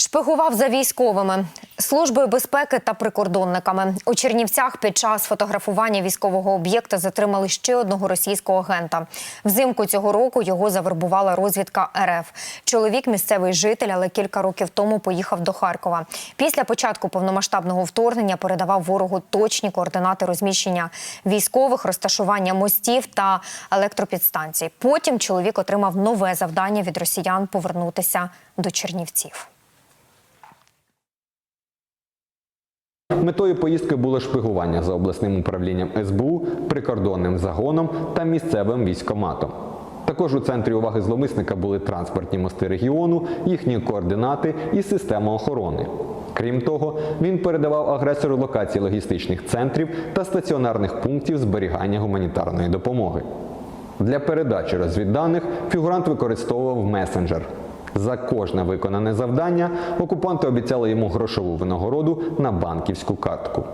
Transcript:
Шпигував за військовими, службою безпеки та прикордонниками. У Чернівцях під час фотографування військового об'єкта затримали ще одного російського агента. Взимку цього року його завербувала розвідка РФ. Чоловік місцевий житель, але кілька років тому поїхав до Харкова. Після початку повномасштабного вторгнення передавав ворогу точні координати розміщення військових, розташування мостів та електропідстанцій. Потім чоловік отримав нове завдання від росіян повернутися до Чернівців. Метою поїздки було шпигування за обласним управлінням СБУ, прикордонним загоном та місцевим військоматом. Також у центрі уваги зловмисника були транспортні мости регіону, їхні координати і система охорони. Крім того, він передавав агресору локації логістичних центрів та стаціонарних пунктів зберігання гуманітарної допомоги. Для передачі розвідданих фігурант використовував месенджер. За кожне виконане завдання окупанти обіцяли йому грошову винагороду на банківську картку.